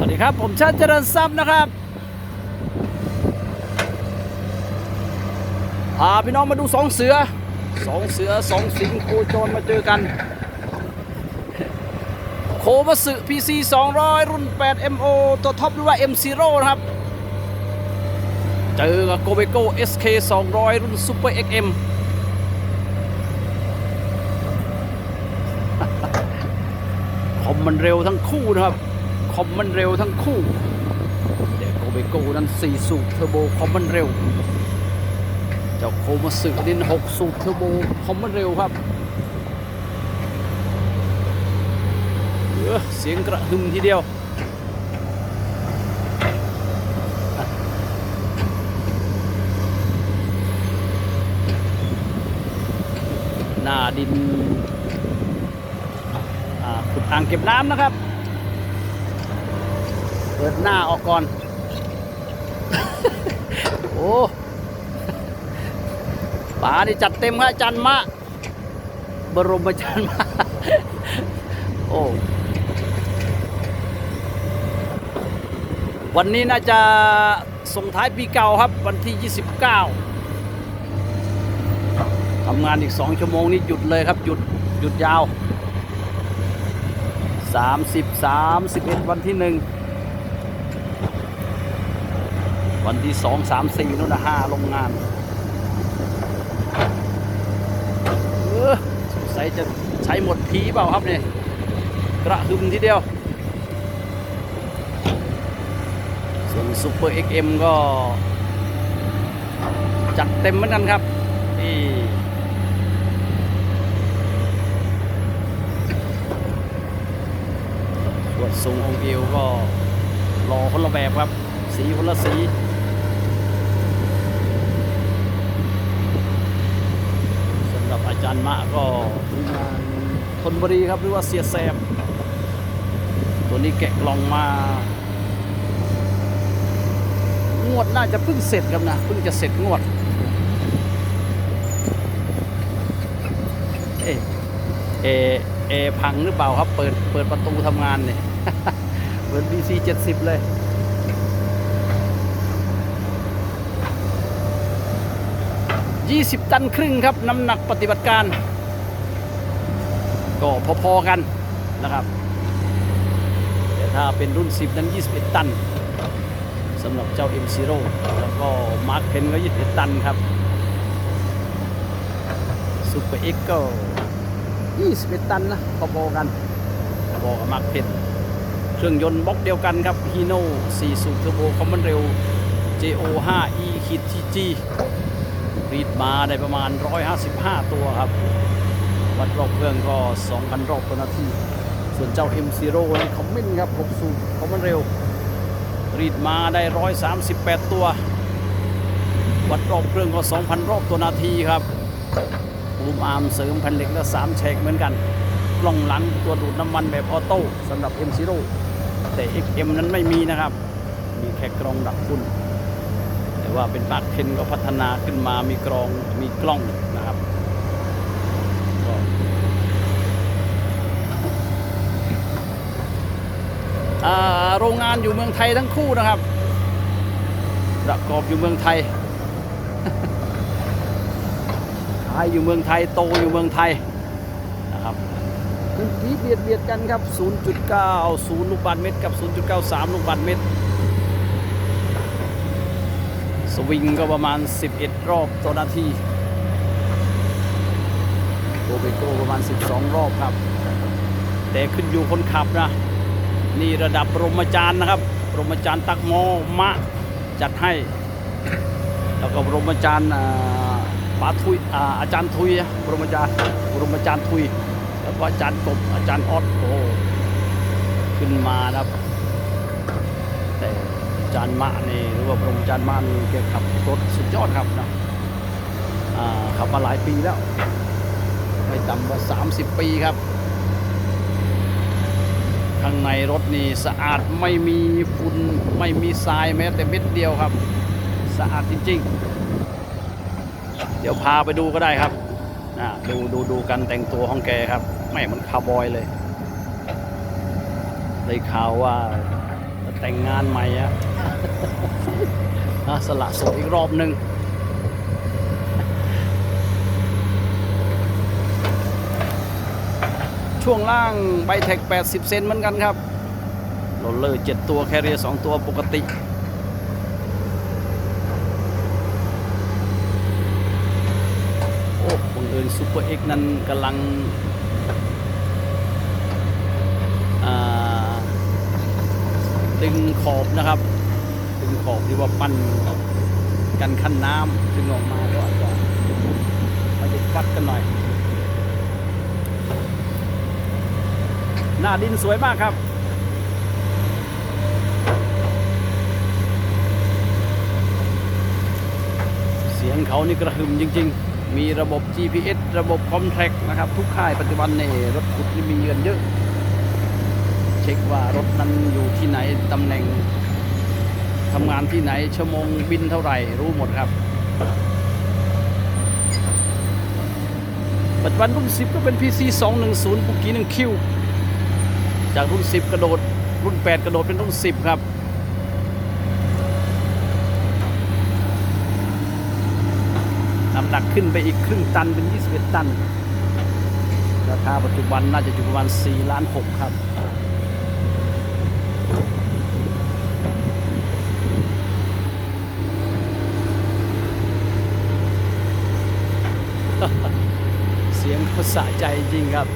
วัสดีครับ ผมชาติเจริญทรัพย์นะครับพาพี่น้องมาดูสองเสือสองเสือสองสิงโคจรมาเจอกัน โคมาสึ PC 200 รุ่น 8 MO ตัวท็อปหรือว่า M0 นะครับ เจอกับโกเบโก้ SK 200 รุ่น Super XM คอมมันเร็วทั้งคู่นะครับ คอมมันเร็วทั้งคู่เดี๋ยวโกเบโกนั้น 4 สูบเทอร์โบคอมมันเร็ว เจ้าโคมาสึดิน 6 สูบเทอร์โบคอมมันเร็วครับเออเสียงกระหึ่มทีเดียวหน้าดินอ่าขุดอ่างเก็บน้ำนะครับ เปิดหน้าออกก่อน โอ้ป๋านี่จัดเต็มครับอาจันมะ บรมจารย์มะ โอ้วันนี้น่าจะส่งท้ายปีเก่าครับวันที่ 29ทำงานอีก 2 ชั่วโมงนี่หยุดเลยครับ หยุดหยุดยาว 30 31 วันที่ 1 วันที่2 3 4นู่นนะ5โรงงานเออสงสัยจะใช้หมดผีเปล่าครับเนี่ยกระหึ่มทีเดียว ส่วน Super XM ก็ จัดเต็มเหมือนกันครับนี่ส่วนทรงองค์เอวก็รอคนละแบบครับ สีคนละสีำหรับอา จารย์มะก็ทีมงานทนบุรีครับหรือว่าเสียแซม ตัวนี้แกะกล่องมา งวดน่าจะเพิ่งเสร็จครับนะเพิ่งจะเสร็จงวด เอเอเอพังหรือเปล่าครับ เปิดเปิดประตูทำงานเนี่ยเปิด BC 70 เลย 20 ตันครึ่งครับ น้ำหนักปฏิบัติการ ก็พอๆกันนะครับ แต่ถ้าเป็นรุ่น 10 นั้น 21 ตันสำหรับเจ้า M0 แล้วก็มาร์คเพนก็ 21 ตันครับซูเปอร์เอ็กก็ 21 ตันนะพอๆกันพอๆกับมาร์คเพนเครื่องยนต์บล็อกเดียวกันครับฮีโน่4สูบเทอร์โบคอมมอนเร็ว JO5 E ขีด TG รีดมาได้ประมาณ 155 ตัวครับ วัดรอบเครื่องก็ 2,000 รอบต่อนาที ส่วนเจ้า M0 นี่คอมเมนต์ครับ6สูบคอมมอนเร็ว รีดมาได้ 138 ตัว วัดรอบเครื่องก็ 2,000 รอบตัวนาทีครับปูมอาร์มเสริมแผ่นเหล็กและ3แฉกเหมือนกัน กล้องหลังตัวดูดน้ำมันแบบออโต้สำหรับ M0 แต่ XM นั้นไม่มีนะครับ มีแค่กรองดักฝุ่น ว่าเป็นปากเทนก็พัฒนาขึ้นมามีกรองมีกล้องนะครับก็โรงงานอยู่เมืองไทยทั้งคู่นะครับประกอบอยู่เมืองไทยขายอยู่เมืองไทยโตอยู่เมืองไทยนะครับพื้นที่เบียดเบียดกันครับ 0.90 ลูกบาศก์เมตรกับ 0.93 ลูกบาศก์เมตร ส วิงก็ประมาณ 11 รอบต่อนาทีโกเบโกประมาณ 12 รอบครับ แต่ขึ้นอยู่คนขับนะ นี่ระดับรมาจารย์นะครับรมาจารย์ตักหมอมะจัดให้ แล้วก็รมาจารย์อ่าปาทุยอาจารย์ทุยรมาจารย์รมาจารย์ทุย แล้วก็อาจารย์กบอาจารย์ออดโอ้ขึ้นมานะครับแต่ จารย์มะนี่หรือว่าปรมาจารย์มะนี่แกขับรถสุดยอดครับนะขับมาหลายปีแล้ว ไม่ต่ำกว่า 30 ปีครับ ข้างในรถนี่สะอาดไม่มีฝุ่นไม่มีทรายแม้แต่เม็ดเดียวครับ สะอาดจริง ๆ เดี๋ยวพาไปดูก็ได้ครับอ่าดูดูดูกันแต่งตัวของแกครับ ไม่เหมือนคาวบอยเลยได้ข่าวว่าแต่งงานใหม่อะ อะสละโสดอีกรอบหนึ่งช่วงล่างไบเทค 80 เซนเหมือนกันครับโรลเลอร์ 7 ตัว แคเรีย 2 ตัวปกติ โอ้บังเอิญซูเปอร์เอ็กนั้นกำลังดึงขอบนะครับ ดึงขอบที่ว่าปั้นกันขั้นน้ำดึงออกมาก็อาจจะมาจะกัดกันหน่อย หน้าดินสวยมากครับเสียงเขานี่กระหึ่มจริง ๆ มีระบบ GPS ระบบคอมแทรกนะครับ ทุกค่ายปัจจุบันเนี่รถขุดนี่มีเงินเยอะ เช็คว่ารถนั้นอยู่ที่ไหนตำแหน่ง ทำงานที่ไหนชั่วโมงบินเท่าไหร่รู้หมดครับ ปัจจุบันรุ่น 10 ก็เป็น PC 210ปุกกี้1คิวจากรุ่น 10 กระโดด รุ่น 8 กระโดดเป็นรุ่น 10 ครับน้ำหนักขึ้นไปอีกครึ่งตันเป็น 21 ตัน ราคาปัจจุบันน่าจะอยู่ประมาณ 4 ล้าน 6 ครับ เสียงเขาสะใจจริงครับ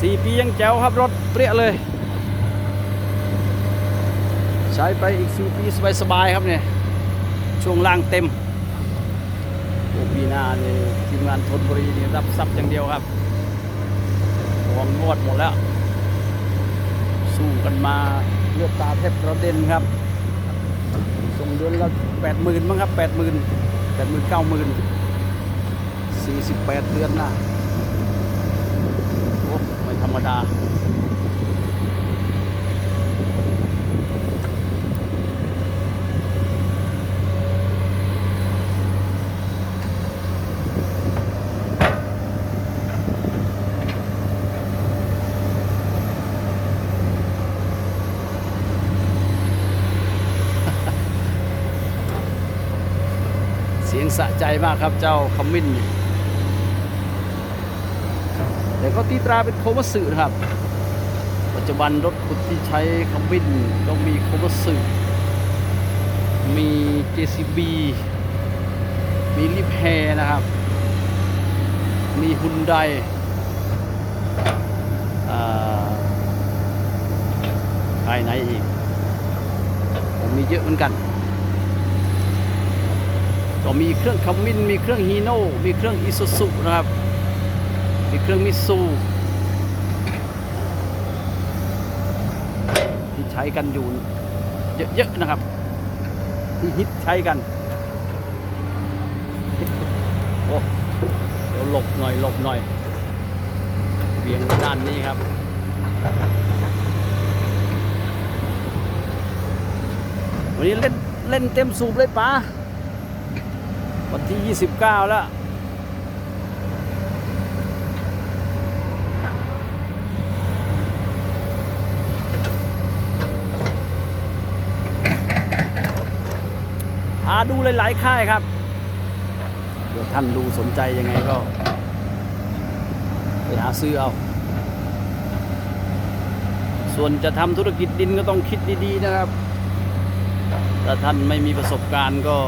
สี่ปียังแจ๋วครับรถเปรี้ยเลย ใช้ไปอีกสี่ปีสบายๆครับเนี่ย ช่วงล่างเต็มานี่ทีมงานทนบุรีนี่รับทรัพย์อย่างเดียวครับวงงวดหมดแล้ว สู้กันมาเลือดตาแทบกระเด็นครับ ส่งเดือนละแปดหมื่นมั้งครับแปดหมื่นแปดหมื่นเก้าหมื่นสี่สิบแปดเดือนนะโอ้ไม่ธรรมดา เสะใจมากครับเจ้าขมิ้นแต่ก็ตีตราเป็นโคมัสึนะครับ ปัจจุบันรถขุดที่ใช้ขมิ้นก็มีโคมัสึมี JCB มีลิฟแฮนะครับ มีฮุนไดภายในอีก ผมมีเยอะเหมือนกัน ก็มีเครื่องขมิ้นมีเครื่องฮีโน่มีเครื่องอิซูซุนะครับ มีเครื่องมิซูที่ใช้กันอยู่เยอะๆนะครับ ที่ฮิตใช้กันโอ้เดี๋ยวหลบหน่อยหลบหน่อยเบี่ยงด้านนี้ครับวันนี้เล่นเล่นเต็มสูบเลยป้า วันที่ 29 แล้ว หาดูหลายๆค่ายครับ เดี๋ยวท่านดูสนใจยังไงก็ไปหาซื้อเอา ส่วนจะทำธุรกิจดินก็ต้องคิดดี ๆ นะครับ ถ้าท่านไม่มีประสบการณ์ก็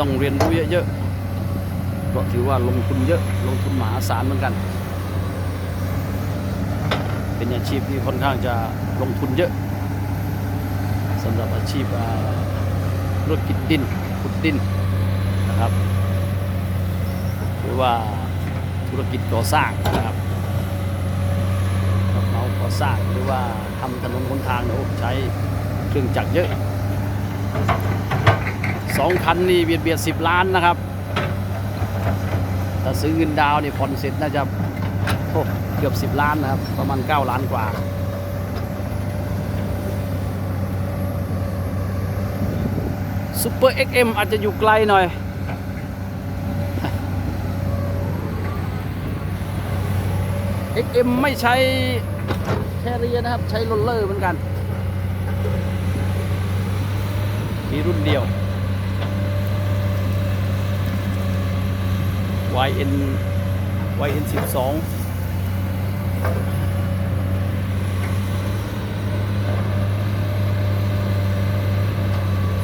ต้องเรียนรู้เยอะๆเพราะถือว่าลงทุนเยอะลงทุนมหาศาลเหมือนกัน เป็นอาชีพที่ค่อนข้างจะลงทุนเยอะสำหรับอาชีพธุรกิจดินขุดดินนะครับหรือว่าธุรกิจก่อสร้างนะครับรับเหมาก่อสร้างหรือว่าทำถนนหนทางเนี่ยใช้เครื่องจักรเยอะ สองคันนี่เบียดเบียดสิบล้านนะครับ ถ้าซื้อเงินดาวนี่ผ่อนเสร็จน่าจะเกือบ 10 ล้านนะครับ ประมาณ 9 ล้านกว่าซูเปอร์ XM อาจจะอยู่ไกลหน่อย XM ไม่ใช้แคเรียนะครับ ใช้โรลเลอร์เหมือนกัน มีรุ่นเดียว YN YN 12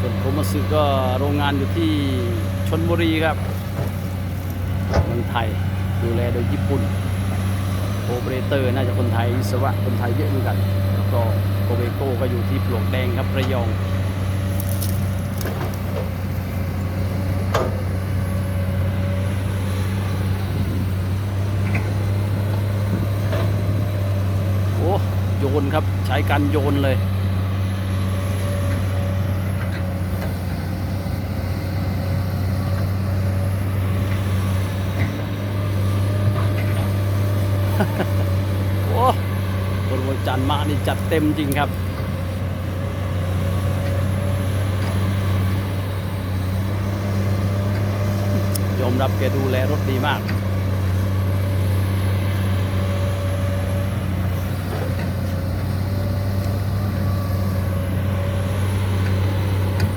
ส่วนโคมาสึก็โรงงานอยู่ที่ชนบุรีครับเมืองไทยดูแลโดยญี่ปุ่นโอเปอเรเตอร์น่าจะคนไทยวิศวะคนไทยเยอะเหมือนกัน แล้วก็โกเบโก้ก็อยู่ที่ปลวกแดงครับระยอง โอ้โยน ครับ ใช้การโยนเลย โอ้บนวันจันทร์มานี่จัดเต็มจริงครับยอมรับแกดูแลรถดีมาก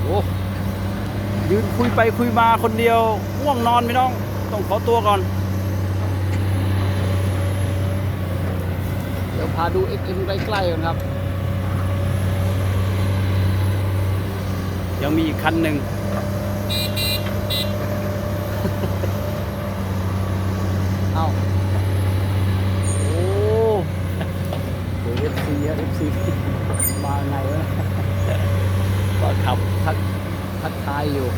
โอ้ยืน คุยไปคุยมาคนเดียวง่วงนอนไม่ต้อง ต้องขอตัวก่อน เดี๋ยวพาดูเอ็กเอ็มใกล้ๆกันครับ ยังมีอีกคันหนึ่ง เอาโอ้โหเอฟซีเอฟซีมาไงวะ ก็ขับทักทักทายอยู่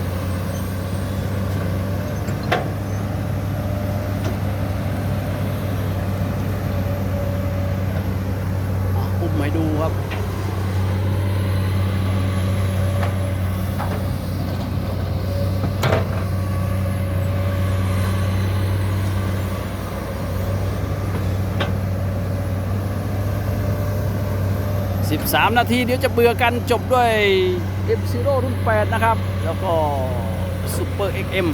อะอุ้มให้ดูครับ 3 นาทีเดี๋ยวจะเบื่อกันจบด้วย M0 รุ่น 8 นะครับ แล้วก็ Super XM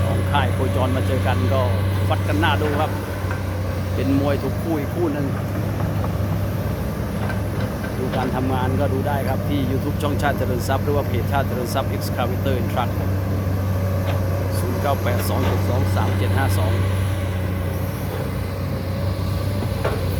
สองค่ายโคจรมาเจอกันก็วัดกันหน้าดูครับ เป็นมวยถูกคู่อีกคู่นึงดูการทำงานก็ดูได้ครับที่ YouTube ช่องชาติเจริญทรัพย์หรือว่าเพจชาติเจริญทรัพย์ Excavator and Truck 0982723752